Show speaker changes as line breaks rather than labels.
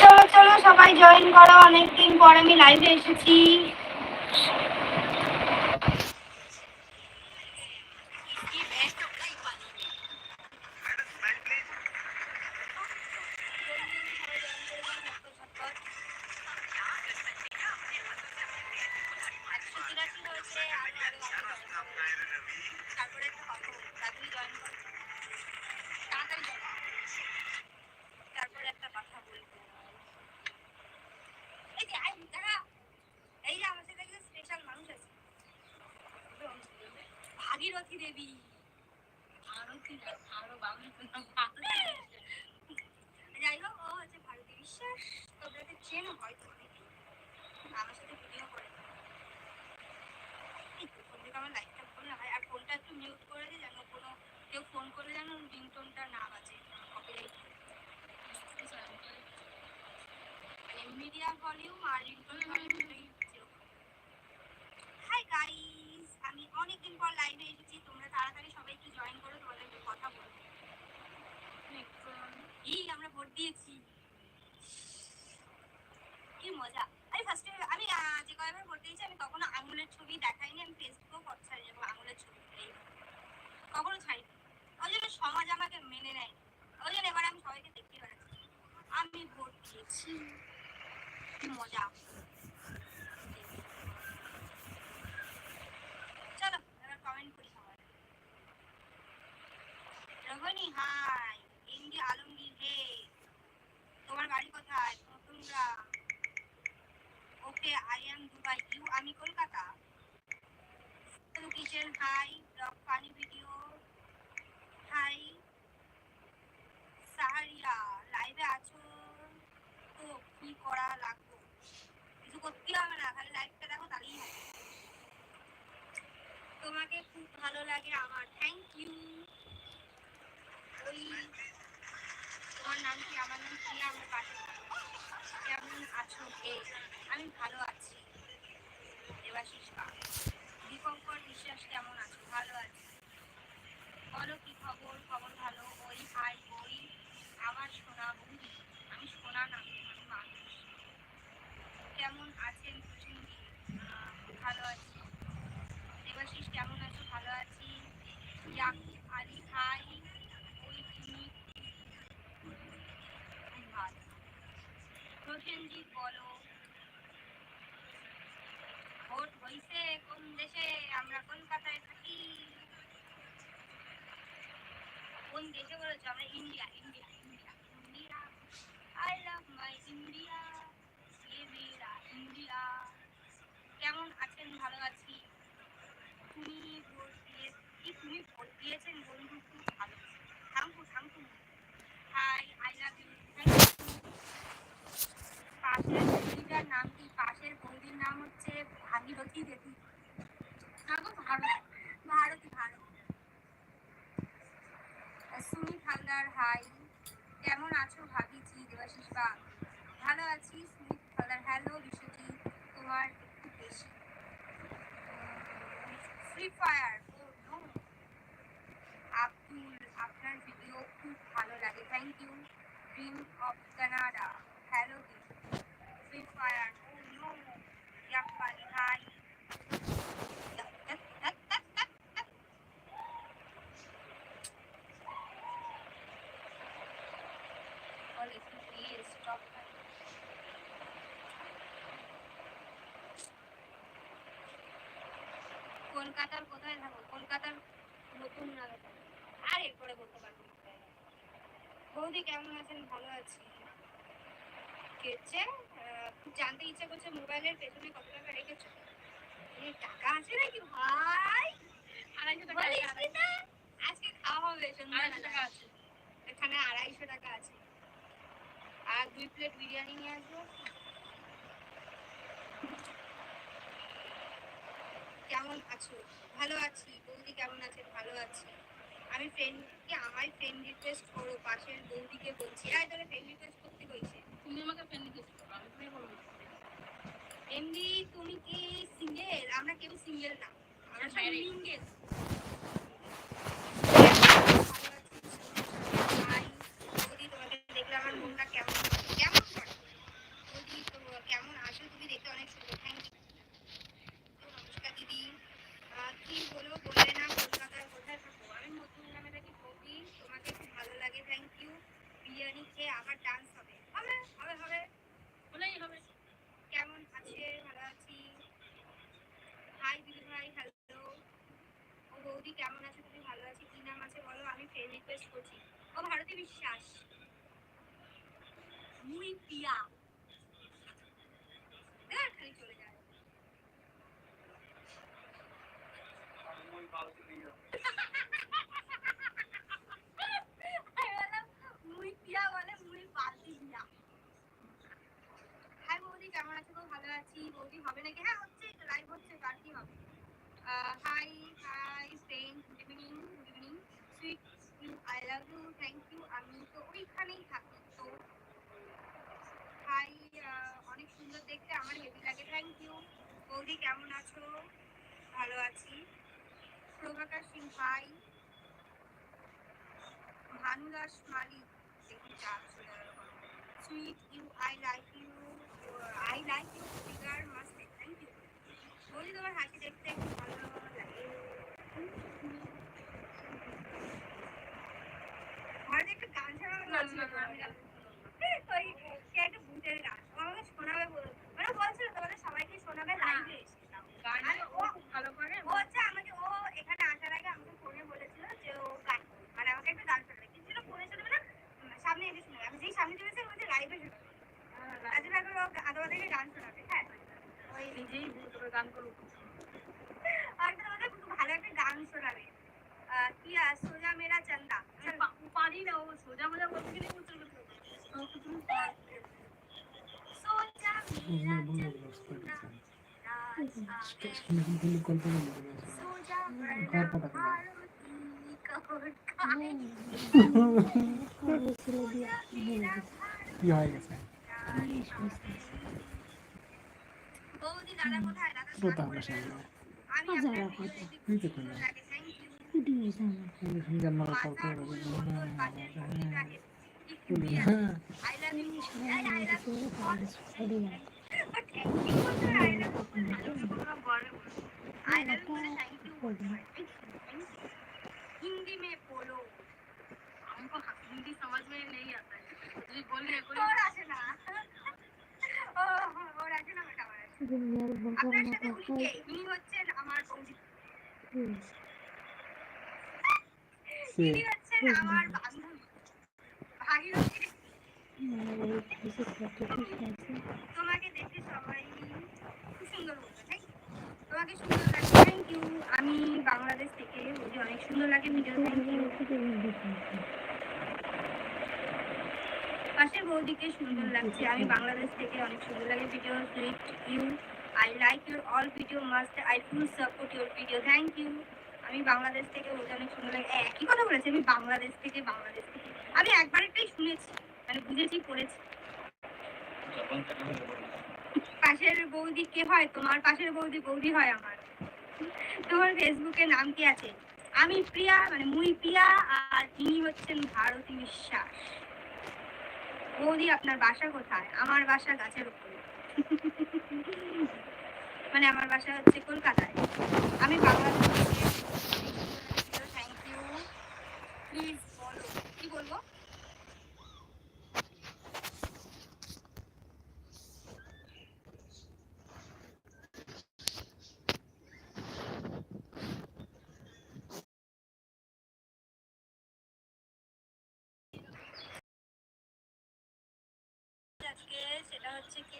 চলো চলো সবাই জয়েন করো। অনেকদিন পর আমি লাইভে এসেছি একশো তিরাশি হয়েছে তারপরে একটা কথা বলব তাড়াতাড়ি জয়েন করো তাড়াতাড়ি join করো। তারপরে একটা কথা বলব এই যে আই দাঁড়া এই যে আমার সাথে একটা স্পেশাল মানুষ আছে ভাগীরথী দেবী। যাই হোক, ও বিশ্বাস। তোমরা চেনো হয়তো আমার করে। আমার লাইটটা করলে হয়। আর ফোনটা একটু মিউট করে দিই যেন কোনো কেউ ফোন করলে যেন রিংটোনটা না বাজে। Copyright মানে মিডিয়া ভলিউম আর রিংটোন হাই গাইস আমি অনেকদিন পর লাইভে এসেছি তোমরা তাড়াতাড়ি সবাই একটু জয়েন করো তোমাদের একটু কথা বলব এই আমরা ভোট ভোট আঙুলের ছবি দেখাইনি, আমি ফেসবুকেও কথা ছাড়ি এরকম আঙুলের ছবি কখনো ছাড়িনি। ওই জন্য সমাজ আমাকে মেনে নেয় ওই জন্য এবার আমি সবাইকে দেখতে বেড়াচ্ছি আমি ভোট মজা। চলো, এবার কমেন্ট করি সবাই। রঘনি হাই আলমগীর হে দুবাই ইউ আমি কলকাতা ভিডিও সাহারিয়া লাইভে আছো তো কি করা লাগবে কিছু করতে হবে না খালি দেখো তাহলেই তোমাকে খুব ভালো লাগে আমার। থ্যাংক ইউ ওই তোমার নাম কি? আমার নাম কি? আমার পাশে কেমন আছো? হে আমি ভালো আছি। দেবাশিস পা। দীপঙ্কর বিশ্বাস, কেমন আছো? ভালো আছি। বলো কি খবর? খবর ভালো? ওই হাই ওই আমার সোনা বন্ধু আমি সোনা না, আমি মানুষ। কেমন আছেন প্রসেনজি ভালো আছি। দেবাশিস, কেমন আছো? ভালো আছি। ইয়াকুব আলী হাই ওই তুমি আমি ভালো প্রসেনজিৎ বলো। ভোট হইছে কোন দেশে? আমরা কলকাতায় থাকি। কোন দেশে বলেছ? আমরা India India I love my India Mera India. কেমন আছেন? ভালো আছি। তুমি ভোট দিয়ে তুমি ভোট দিয়েছেন বন্ধু খুব ভালো thank you thank you hi I love you পাশের বৌদিটার নাম কি পাশের বৌদির নাম হচ্ছে ভাগীরথী দেবী থাকো ভারত ভারতী ভারত সুমিত হালদার হাই কেমন আছো ভাবিজি দেবাশিস বা ভালো আছি সুমিত হালদার হ্যালো বিশ্বজিৎ তোমার একটু বেশি Free Fire oh no Abdul আপনার ভিডিও খুব ভালো লাগে thank you dream of Canada hello Free Fire কলকাতার কোথায় থাকো? কলকাতার নতুন নামে থাকো। আর এরপরে বলতে পারব বৌদি কেমন আছেন? ভালো আছি। কেছে জানতে ইচ্ছা করছে মোবাইলের পেছনে কত টাকা রেখেছো? টাকা আছে নাকি? ভাই!
আড়াইশো টাকা?
আজকে খাওয়া হবে
আড়াইশো টাকা আছে।
এখানে আড়াইশো টাকা আছে। আর দুই প্লেট বিরিয়ানি নিয়ে আসব। কেমন আছো? ভালো আছি। বৌদি কেমন আছেন? ভালো আছি। আমি ফ্রেন্ডকে আমায় ফ্রেন্ড রিকোয়েস্ট করো পাশের বৌদিকে বলছি। আর তাহলে ফ্রেন্ড রিকোয়েস্ট করতে হয়েছে
তুমি আমাকে ফ্রেন্ড রিকোয়েস্ট করো আমি বলব
এমনি তুমি কি সিঙ্গেল আমরা কেউ সিঙ্গেল না। আমরা
সবাই
সিঙ্গেল তোমাকে দেখলে আমার মনটা কেমন কেমন করে বৌদি তো কেমন আছো তুমি দেখতে অনেক সুন্দর থ্যাংক ইউ নমস্কার দিদি আহ, কি বলব বললে না কলকাতার কোথায় থাকো আমি নতুন গ্রামে থাকি বৌদি তোমাকে খুব ভালো লাগে থ্যাংক ইউ বিরিয়ানি খেয়ে আবার ডান্স হবে হবে হবে হবে
বলেই হবে
কেমন আছে ভালো আছি হাই, হ্যালো। ও বৌদি, কেমন আছে? তুমি ভালো আছি? কি নাম আছে বলো? আমি ফ্রেন্ড রিকোয়েস্ট করছি। ও ভারতী বিশ্বাস। মুই পিয়া। দেখ, খালি চলে যায় আমি বললাম, মুই পিয়া বলে মুই বালতি পিয়া হাই বৌদি কেমন আছো গো? ভালো আছি বৌদি হবে নাকি হ্যাঁ হচ্ছে লাইভ হচ্ছে কার কি হবে hi hi friend good evening good evening sweet you I love you thank you আমি তো ওইখানেই থাকি তো হাই অনেক সুন্দর দেখতে আমার হেভি লাগে থ্যাংক ইউ বৌদি কেমন আছো? ভালো আছি। প্রভাকার সিং ভাই, ভানুদাস মালিক, দেখুন চাপ sweet you I like you I like you figure must thank you বলি তোমার হাসি দেখতে একটু ভালো লাগে ভারতে একটা গান ছাড়া
না, না, না, আমি গান
ওই কে একটা ভূতের গান ও আমাকে শোনাবে বল মানে বলছিল তোমাদের সবাইকে শোনাবে লাইভে
গান
আর
ও
ও-
খুব ভালো পারে
ও হচ্ছে আমাকে ও এখানে আসার আগে আমাকে ফোনে বলেছিল যে ও গান করবে। মানে আমাকে একটা গান শোনাবে কিন্তু সেটা ফোনে শোনাবে না উম, সামনে এসে শোনাবে আমি যেই সামনে চলেছে বলছে লাইভে শোনাবে আজকে এখন ও গা- তোমাদেরকে গান শোনাবে হ্যাঁ ওই
নিজেই তবে গান করুক
আর তোমাদের খুব ভালো একটা গান শোনাবে আহ, কি আহ, সোজা মেরা চন্দা
আমি পা- পারি না ও সোজা মোজা বলতে গেলে উচ্চারণ করতে হবে। ও তো তুমি পারো।
সোজা মেরা
বন্ধু
চন্দা
বন্ধু শুনে কল্পনা করে
সোজা মেরা
কার কথা বলে?
ভারতী কবর খাই
কি হয়ে গেছে
বৌদি দাদা কোথায় দাদা
তো
স্নান
তাহলে
করে
সামনে
বেরোলো। আমি আপনার ভিডিও हिंदी में बोलो
हमको हिंदी समझ में नहीं आता है जी बोलिए कोई
ওর আসে না ও ওর আসে না বেটা আমার আসে। আপনার সাথে উনি কে ইনি হচ্ছেন আমার বৌদি ভাগীরথী তোমাকে দেখে সবাই খুব সুন্দর তোমাকে সুন্দর লাগে থ্যাংক ইউ আমি বাংলাদেশ থেকে অনেক সুন্দর লাগে ভিডিও থ্যাংক ইউ পাশের বৌদিকে সুন্দর লাগছে। আমি বাংলাদেশ থেকে অনেক সুন্দর লাগে video sweet you I like your all video must I full support your video thank you আমি বাংলাদেশ থেকে বলতে অনেক সুন্দর লাগে। একই কথা বলেছি, আমি বাংলাদেশ থেকে বাংলাদেশ থেকে। আমি একবারটাই শুনেছি মানে বুঝেছি, পড়েছি। পাশের বৌদি কে হয়? তোমার পাশের বৌদি বৌদি হয় আমার। তোমার ফেসবুকে নাম কি আছে? আমি প্রিয়া মানে মুই প্রিয়া, আর তিনি হচ্ছেন ভারতী বিশ্বাস। বৌদি, আপনার বাসা কোথায়? আমার বাসা গাছের উপরে। মানে আমার বাসা হচ্ছে কলকাতায়। আমি থ্যাংক ইউ প্লিজ বলো, কি বলব? আজকে সেটা হচ্ছে কি